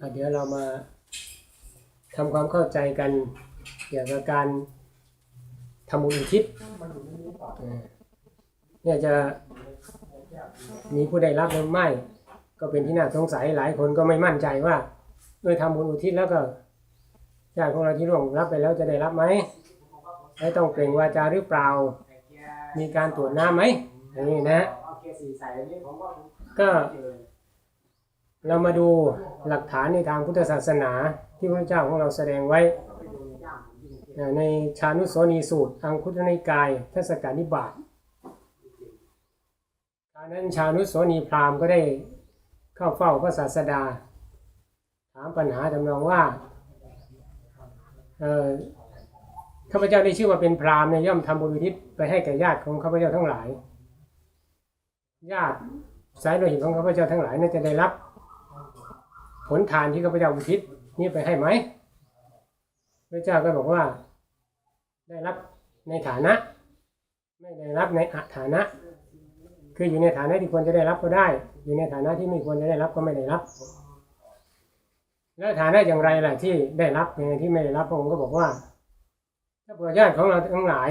อะเดี๋ยวเรามาทำความเข้าใจกันเกี่ยวกับการทำบุญอุทิศเออเนี่ยจะมีผู้ได้รับหรือไม่ ก็เป็นที่น่าสงสัยหลายคนก็ไม่มั่นใจว่าเมื่อทำบุญอุทิศแล้วก็ญาติของเราที่ร่วงรับไปแล้วจะได้รับไหมไม่ต้องเปล่งวาจาหรือเปล่า มีการตรวจน้ำไหมอย่างนี้นะก็ เรามาดูหลักฐานในทางพุทธศาสนาที่พระเจ้าของเราแสดงไว้ ในชานุโสนีสูตรอังคุตนิกายทศกานิบาตตอนนั้นชานุโสนีพราหมณ์ก็ได้เข้าเฝ้าพระศาสดา ถามปัญหาทำนองว่าข้าพเจ้าได้ชื่อว่าเป็นพราหมณ์เนี่ยย่อมทำบุญอุทิศไปให้แก่ญาติของข้าพเจ้าทั้งหลาย ญาติสายโลหิตของข้าพเจ้าทั้งหลายน่าจะได้รับ ผลทานที่ข้าพเจ้าอุทิศนี่ไปให้ไหมพระเจ้าก็บอกว่า ได้รับในฐานะ ไม่ได้รับในอฐานะ คืออยู่ในฐานะที่ควรจะได้รับก็ได้ อยู่ในฐานะที่ไม่ควรจะได้รับก็ไม่ได้รับ แล้วฐานะอย่างไรล่ะที่ได้รับอย่างที่ไม่ได้รับพระองค์ก็บอกว่า ถ้าเผื่อญาติของเราทั้งหลาย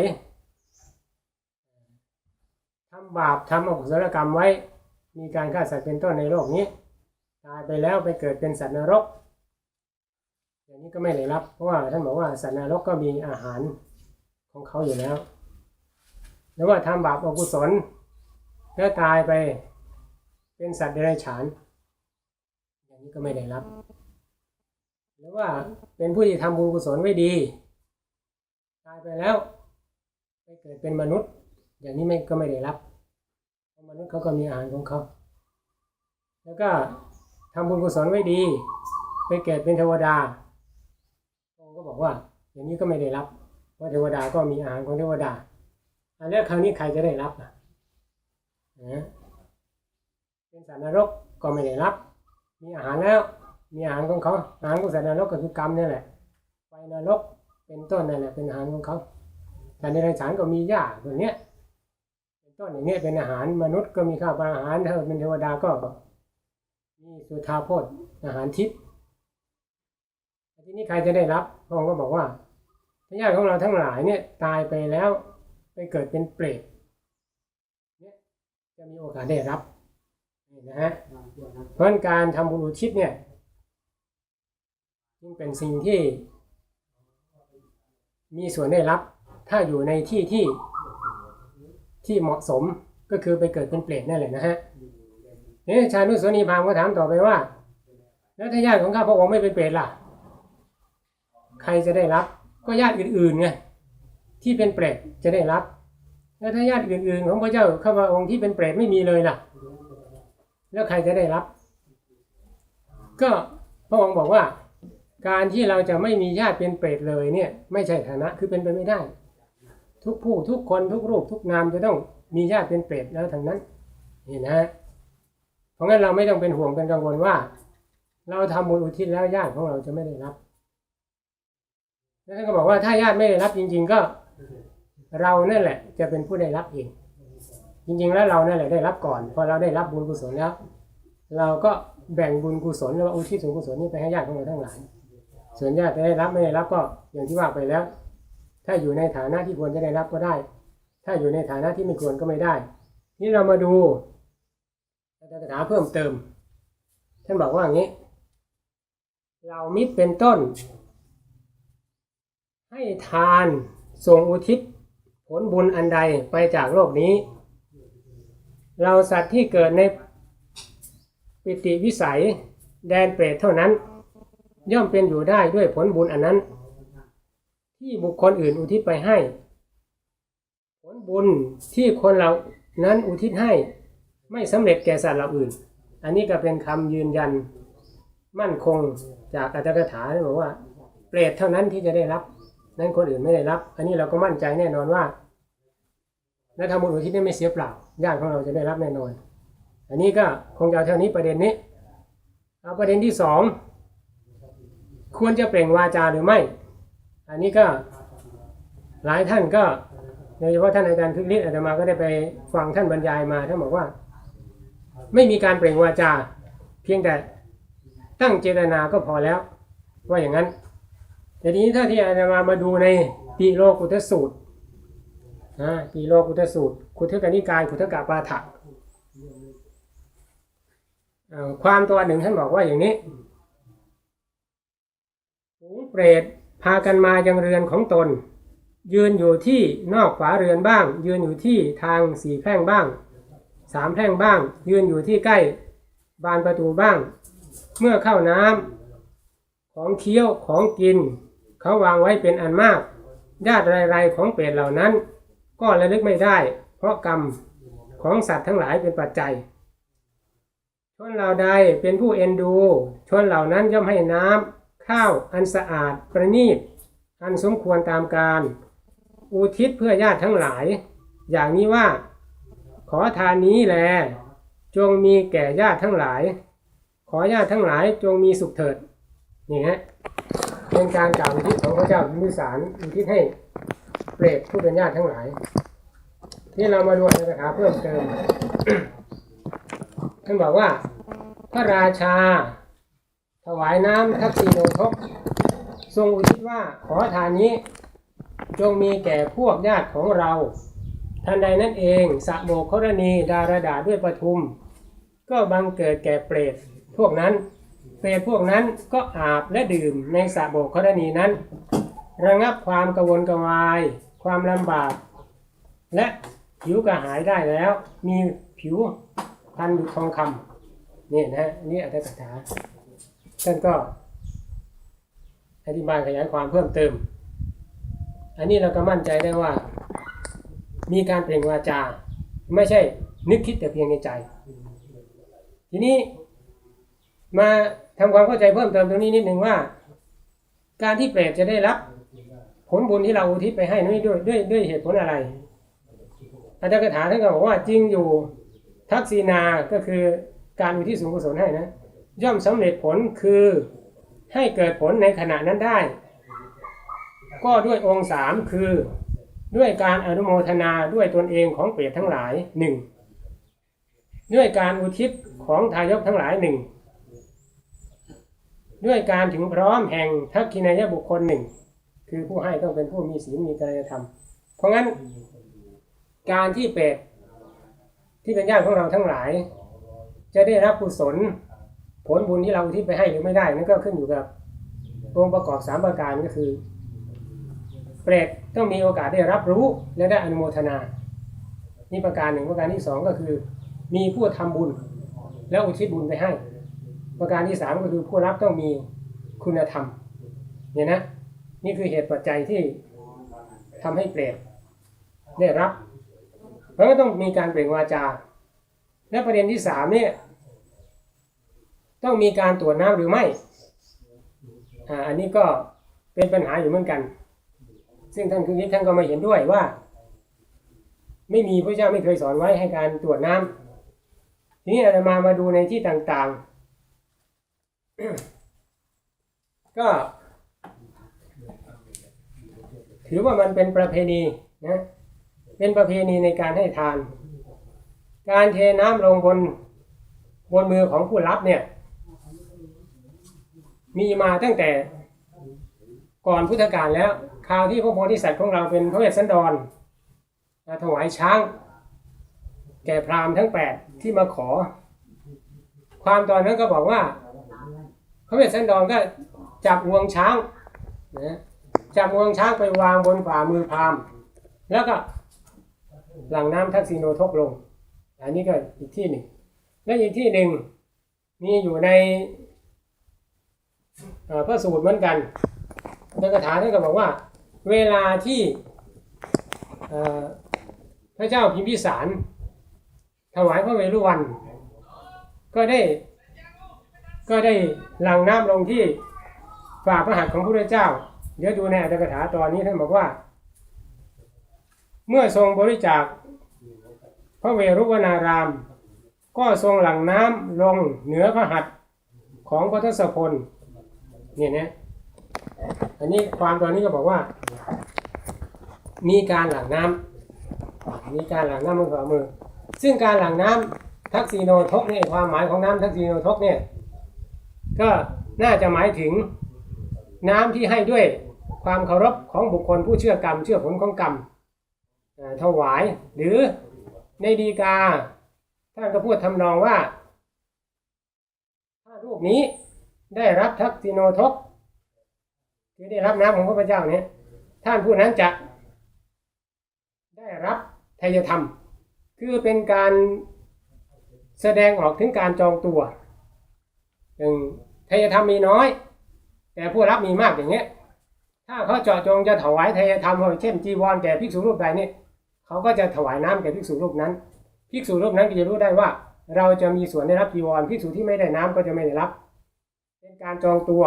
ทำบาปทำอกุศลกรรมไว้ มีการฆ่าสัตว์เป็นต้นในโลกนี้ ตายไปแล้วไปเกิดเป็นสัตว์นรก อย่างนี้ก็ไม่ได้รับ เพราะว่าท่านบอกว่าสัตว์นรกก็มีอาหารของเขาอยู่แล้วแล้วว่าทำบาปอกุศลแล้วตายไปเป็นสัตว์เดรัจฉาน อย่างนี้ก็ไม่ได้รับ หรือว่าเป็นผู้ที่ทำบุญกุศลไว้ดี ตายไปแล้วไปเกิดเป็นมนุษย์ อย่างนี้ไม่ก็ไม่ได้รับเพราะมนุษย์เขาก็มีอาหารของเขา แล้วก็ ทำบุญกุศลไว้ดี ไปเกิดเป็นเทวดาองค์ก็บอกว่า อย่างนี้ก็ไม่ได้รับเพราะเทวดาก็มีอาหารของเทวดาอันแล้คราวนี้ใครจะได้รับอะนะเป็นสัตว์นรกก็ไม่ได้รับ มีอาหารแล้ว มีอาหารของเขาอาหารของสัตว์นรกก็คือกรรมนี่แหละไฟนรกเป็นต้นนั่นแหละเป็นอาหารของเขาแต่ในรัฉานก็มีหญ้าตัวเนี้ยเป็นต้นอย่างเงี้ยเป็นอาหารมนุษย์ก็มีข้าวปลาอาหารถ้าเป็นเทวดาก็ มีสุธาโพธอาหารทิพย์ทีนี้ใครจะได้รับพระองค์ก็บอกว่าพญาติของเราทั้งหลายเนี่ยตายไปแล้วไปเกิดเป็นเปรตเนี่ยจะมีโอกาสได้รับนี่นะฮะเพราะการทำบุญอุทิศเนี่ยจึงเป็นสิ่งที่ มีส่วนได้รับ ถ้าอยู่ในที่ที่ที่เหมาะสมก็คือไปเกิดเป็นเปรตนั่นแหละนะฮะ นี่ชานุสนีพามก็ถามต่อไปว่า แล้วถ้าญาติของข้าพระองค์ไม่เป็นเปรตล่ะ ใครจะได้รับ ก็ญาติอื่นๆไงที่เป็นเปรตจะได้รับ แล้วถ้าญาติอื่นๆ ของพระเจ้าข้าพระองค์ที่เป็นเปรตไม่มีเลยล่ะ แล้วใครจะได้รับ ก็พระองค์บอกว่า การที่เราจะไม่มีญาติเป็นเปรตเลยเนี่ย ไม่ใช่ฐานะคือเป็นไปไม่ได้ ทุกผู้ทุกคนทุกรูปทุกนามจะต้องมีญาติเป็นเปรตแล้วทั้งนั้นนี่นะฮะ เพราะงั้นเราไม่ต้องเป็นห่วงเป็นกังวลว่า เราทำบุญอุทิศแล้วญาติของเราจะไม่ได้รับแล้วท่านก็บอกว่าถ้าญาติไม่ได้รับจริง ๆ ก็ เรานั่นแหละ จะเป็นผู้ได้รับเองจริง ๆ แล้วเรานั่นแหละได้รับก่อนพอเราได้รับบุญกุศลแล้ว เราก็แบ่งบุญกุศลแล้วอุทิศส่วนกุศลนี้ไปให้ญาติของเราทั้งหลายส่วนญาติจะได้รับไม่ได้รับก็อย่างที่ว่าไปแล้ว ถ้าอยู่ในฐานะที่ควรจะได้รับก็ได้ ถ้าอยู่ในฐานะที่ไม่ควรก็ไม่ได้ นี่เรามาดู อัตถกถาเพิ่มเติม ท่านบอกว่าอย่างนี้ เรามิตรเป็นต้น ให้ทานส่งอุทิศ ผลบุญอันใดไปจากโลกนี้ เราสัตว์ที่เกิดในปิติวิสัยแดนเปรตเท่านั้น ย่อมเป็นอยู่ได้ด้วยผลบุญอันนั้น ที่บุคคลอื่นอุทิศไปให้ ผลบุญที่คนเรานั้นอุทิศให้ ไม่สำเร็จแก่สัตว์เราอื่น อันนี้ก็เป็นคำยืนยันมั่นคงจากอัตถกถาที่บอกว่า เปรตเท่านั้นที่จะได้รับ นั้นคนอื่นไม่ได้รับ อันนี้เราก็มั่นใจแน่นอนว่าและทำบุญอุทิศนี่ไม่เสียเปล่าญาติของเราจะได้รับแน่นอน อันนี้ก็คงจะเอาเท่านี้ประเด็นนี้เอาประเด็นที่สองควรจะเปล่งวาจาหรือไม่ อันนี้ก็หลายท่านก็โดยเฉพาะท่านอาจารย์คึกฤทธิ์อาตมาก็ได้ไปฟังท่านบรรยายมาท่านบอกว่า ไม่มีการเปล่งวาจา เพียงแต่ตั้งเจตนาก็พอแล้ว ว่าอย่างนั้นแต่นี้ถ้าที่อาจารย์มามาดูในปีโลกุตสูตรนะปีโลกุตสูตรคุทกนิกายคุทกปาฐะความตัวหนึ่งท่านบอกว่าอย่างนี้ฝูงเปรตพากันมายังเรือนของตน ยืนอยู่ที่นอกฝาเรือนบ้าง ยืนอยู่ที่ทางสีแพร่งบ้าง สามแพร่งบ้าง ยืนอยู่ที่ใกล้ บานประตูบ้าง เมื่อเข้าน้ำของเคี้ยวของกิน เขาวางไว้เป็นอันมาก ญาติรายๆของเปรตเหล่านั้น ก็ระลึกไม่ได้ เพราะกรรมของสัตว์ทั้งหลายเป็นปัจจัย ชนเหล่าใดเป็นผู้เอ็นดู ชนเหล่านั้นย่อมให้น้ำข้าวอันสะอาดประณีตอันสมควรตามการ อุทิศเพื่อญาติทั้งหลาย อย่างนี้ว่า ขอทานนี้แล จงมีแก่ญาติทั้งหลาย ขอญาติทั้งหลายจงมีสุขเถิดนี่ฮะเป็นการกล่าวอุทิศของพระเจ้ามิสารอุทิศให้เปรตผู้เป็นญาติทั้งหลาย ที่เรามาดูในคาถาเพิ่มเติมท่านบอกว่า พระราชา ถวายน้ำทักษิโนทกทรงอุทิศว่าขอทานนี้ จงมีแก่พวกญาติของเรา ทันใดนั่นเองสะโบกกรณีดารดาด้วยปทุม ก็บังเกิดแก่เปรตพวกนั้น เปรตพวกนั้นก็อาบและดื่มในสระโบกกรณีนั้น ระงับความกระวนกระวาย ความลำบาก และผิวกระหายได้แล้ว มีผิวพันดุทองคำนี่นะอันนี่อัตถกถาท่านก็อธิบายขยายความเพิ่มเติม อันนี้เราก็มั่นใจได้ว่า มีการเปล่งวาจา ไม่ใช่นึกคิดแต่เพียงในใจ ทีนี้มาทำความเข้าใจเพิ่มเติมตรงนี้นิดหนึ่งว่า การที่เปรตจะได้รับ ผลบุญที่เราอุทิศไปให้นี้ด้วยด้วยด้วยเหตุผลอะไรอาจารย์กถาท่านก็บอกว่าจริงอยู่ทักษีนาก็คือการอุทิศส่วนกุศลให้นะ ย่อมสำเร็จผลคือให้เกิดผลในขณะนั้นได้ ก็ด้วยองค์สามคือ ด้วยการอนุโมทนาด้วยตนเองของเปรตทั้งหลายหนึ่งด้วยการอุทิศของทายกทั้งหลายหนึ่งด้วยการถึงพร้อมแห่งทักขินายบุคคลหนึ่งคือผู้ให้ต้องเป็นผู้มีศีลมีจริยธรรม เพราะงั้นการที่เปรตที่เป็นญาติของเราทั้งหลาย จะได้รับกุศลผลบุญที่เราอุทิศไปให้หรือไม่ได้นั่นก็ขึ้นอยู่กับองค์ประกอบสามประการก็คือ ปรตต้องมีโอกาสได้รับรู้และได้อนุโมทนา นี่ประการหนึ่งประการที่สองก็คือ มีผู้ทำบุญ แล้วอุทิศบุญไปให้ ประการที่สามก็คือผู้รับต้องมีคุณธรรมเนี่ยนะนี่คือเหตุปัจจัยที่ทำให้เปรตได้รับเพราะก็ต้องมีการเปล่งวาจา และประเด็นที่สามเนี่ยต้องมีการตรวจน้ำหรือไม่ อ่า อันนี้ก็เป็นปัญหาอยู่เหมือนกัน ซึ่งท่านคือท่านก็มาเห็นด้วยว่า ไม่มีพระเจ้าไม่เคยสอนไว้ให้การตรวจน้ำทีนี้อาตมามาดูในที่ต่างๆ ก็ถือว่ามันเป็นประเพณีนะเป็นประเพณีในการให้ทาน การเทน้ำลงบนบนมือของผู้รับเนี่ย มีมาตั้งแต่ก่อนพุทธกาลแล้ว คราวที่พระโพธิสัตว์ของเราเป็นพระเวสสันดรถวายช้าง แก่พราหมณ์ทั้งแปดที่มาขอ ความตอนนั้นก็บอกว่า พระเวสสันดรก็จับงวงช้างนะจับงวงช้างไปวางบนฝ่ามือพราหมณ์ แล้วก็หลังน้ำทักษิโนทกลง อันนี้ก็อีกที่หนึ่ง และอีกที่หนึ่งมีอยู่ในพระสูตรเหมือนกันในคาถาท่านก็บอกว่า เวลาที่พระเจ้าพิมพิสารถวายพระเวรุวัน ก็ได้ก็ได้หลั่งน้ำลงที่ฝ่าพระหัตถ์ของพระพุทธเจ้า เดี๋ยวดูในอัตถกถาตอนนี้ท่านบอกว่า เมื่อทรงบริจาคพระเวรุวนาราม ก็ทรงหลั่งน้ำลงเหนือพระหัตถ์ของพระทศพลเนี่ยนะ อันนี้ความตอนนี้ก็บอกว่า มีการหลั่งน้ำมีการหลั่งน้ำบนฝ่ามือ ซึ่งการหลั่งน้ำทักษิโนทกเนี่ยความหมายของน้ำทักษิโนทกเนี่ยก็น่าจะหมายถึงน้ำที่ให้ด้วยความเคารพของบุคคลผู้เชื่อกรรม เชื่อผลของกรรมถวายหรือในดีกาท่านก็พูดทำนองว่า ถ้ารูปนี้ได้รับทักษิโนทก คือได้รับน้ำของพระพเจ้าเนี่ยท่านผู้นั้นจะ ได้รับทายธรรม คือเป็นการแสดงออกถึงการจองตัวอย่างทายธรรมมีน้อย แต่ผู้รับมีมากอย่างเงี้ยถ้าเขาเจาะจงจะถวายทายธรรมเช่นจีวรแก่ภิกษุรูปใดนี่เขาก็จะถวายน้ำแก่ภิกษุรูปนั้นภิกษุรูปนั้นก็จะรู้ได้ว่า เราจะมีส่วนได้รับจีวรภิกษุที่ไม่ได้น้ำก็จะไม่ได้รับ เป็นการจองตัว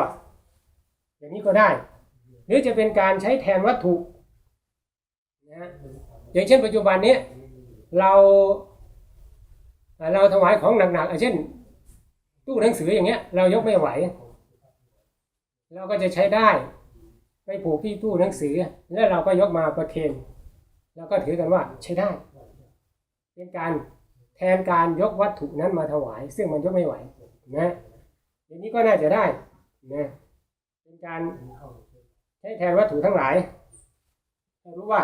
อย่างนี้ก็ได้ หรือจะเป็นการใช้แทนวัตถุนะฮะอย่างเช่นปัจจุบันนี้เราอ่เราถวายของหนักๆอะเช่น ตู้หนังสืออย่างเงี้ย เรายกไม่ไหว เราก็จะใช้ได้ไปผูกที่ตู้หนังสือ แล้วเราก็ยกมาประเคนแล้วก็ถือกันว่าใช้ได้ เป็นการแทนการยกวัตถุนั้นมาถวาย ซึ่งมันยกไม่ไหวนะอย่างนี้ก็น่าจะได้นะ การใช้แทนวัตถุทั้งหลายรู้ว่า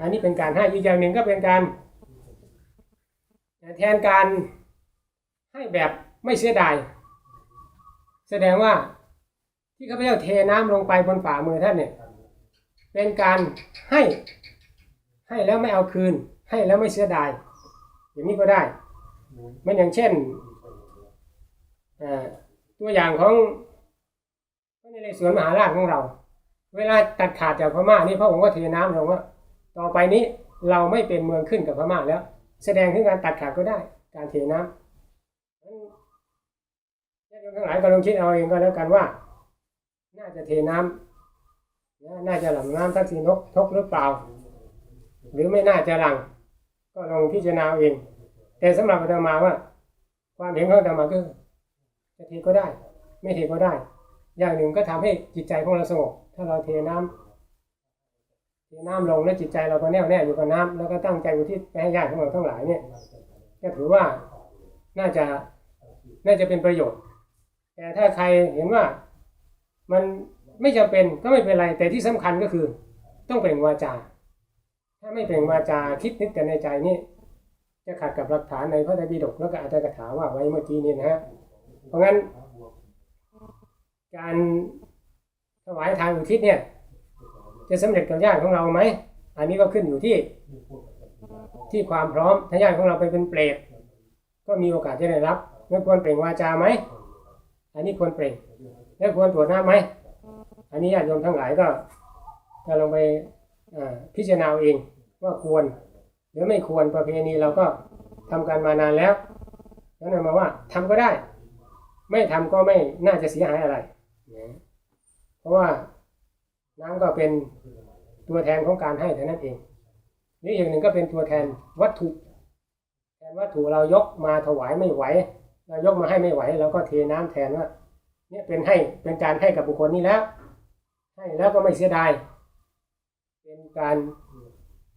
อันนี้เป็นการให้อีกอย่างหนึ่งก็เป็นการ แทนการให้แบบไม่เสียดาย แสดงว่าที่ข้าพเจ้าเทน้ำลงไปบนฝ่ามือท่านเนี่ย เป็นการให้ให้แล้วไม่เอาคืน ให้แล้วไม่เสียดาย อย่างนี้ก็ได้ มันอย่างเช่นตัวอย่างของ พระนเรศวรมหาราชของเรา เวลาตัดขาดจากพม่านี่พระองค์ก็เทน้ำลงว่า ต่อไปนี้เราไม่เป็นเมืองขึ้นกับพม่าแล้ว แสดงถึงการตัดขาดก็ได้ การเทน้ำนั้นญาติโยมทั้งหลายก็ลองคิดเอาเองก็แล้วกันว่า น่าจะเทน้ำนะน่าจะหลั่งน้ำทักษิณกทกหรือเปล่า หรือไม่น่าจะหลัง ก็ลองพิจารณาเอาเองแต่สำหรับอาตมาว่า ความเห็นของอาตมาก็จะเทก็ได้ ไม่เทก็ได้ อย่างหนึ่งก็ทำให้จิตใจของเราสงบถ้าเราเทน้ำเทน้ำลงแล้วจิตใจเราก็แน่วแน่อยู่กับน้ำแล้วก็ตั้งใจอุทิศไปให้ญาติของเราทั้งหลายเนี่ยก็ถือว่าน่าจะน่าจะเป็นประโยชน์ แต่ถ้าใครเห็นว่ามันไม่จำเป็นก็ไม่เป็นไร แต่ที่สำคัญก็คือ ต้องเปล่งวาจา ถ้าไม่เปล่งวาจาคิดนึกแต่ในใจนี่จะขัดกับหลักฐานในพระไตรปิฎกแล้วก็อัตถกถาว่าไว้เมื่อกี้นี้นะฮะเพราะงั้น การถวายทานอุทิศเนี่ย จะสำเร็จกับญาติของเราไหมอันนี้ก็ขึ้นอยู่ที่ที่ความพร้อมถ้าญาติของเราไปเป็นเปรตก็มีโอกาสจะได้รับไม่ควรเปล่งวาจาไหมอันนี้ควรเปล่งแล้วควรตรวจน้ำไหมอันนี้ญาติโยมทั้งหลายก็ก็ลงไปพิจารณาเองว่าควรหรือไม่ควรประเพณีเราก็ทำกันมานานแล้วแล้วนำมาว่าทำก็ได้ ไม่ทำก็ไม่น่าจะเสียหายอะไร นะเพราะว่าน้ำก็เป็นตัวแทนของการให้เท่านั้นเองนี่อย่างหนึ่งก็เป็นตัวแทนวัตถุ แทนวัตถุเรายกมาถวายไม่ไหว เรายกมาให้ไม่ไหวเราก็เทน้ำแทนว่าเนี่ยเป็นให้เป็นการให้กับบุคคลนี้แล้ว ให้แล้วก็ไม่เสียดายเป็นการ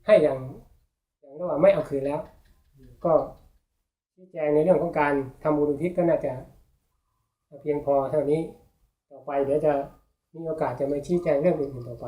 ให้อย่างอย่างเรียกว่าไม่เอาคืนแล้ว ก็ชี้แจงในเรื่องของการทำบุญอุทิศก็น่าจะเพียงพอเท่านี้ ต่อไปเดี๋ยวจะมีโอกาสจะมาชี้แจงเรื่องอื่นๆต่อไป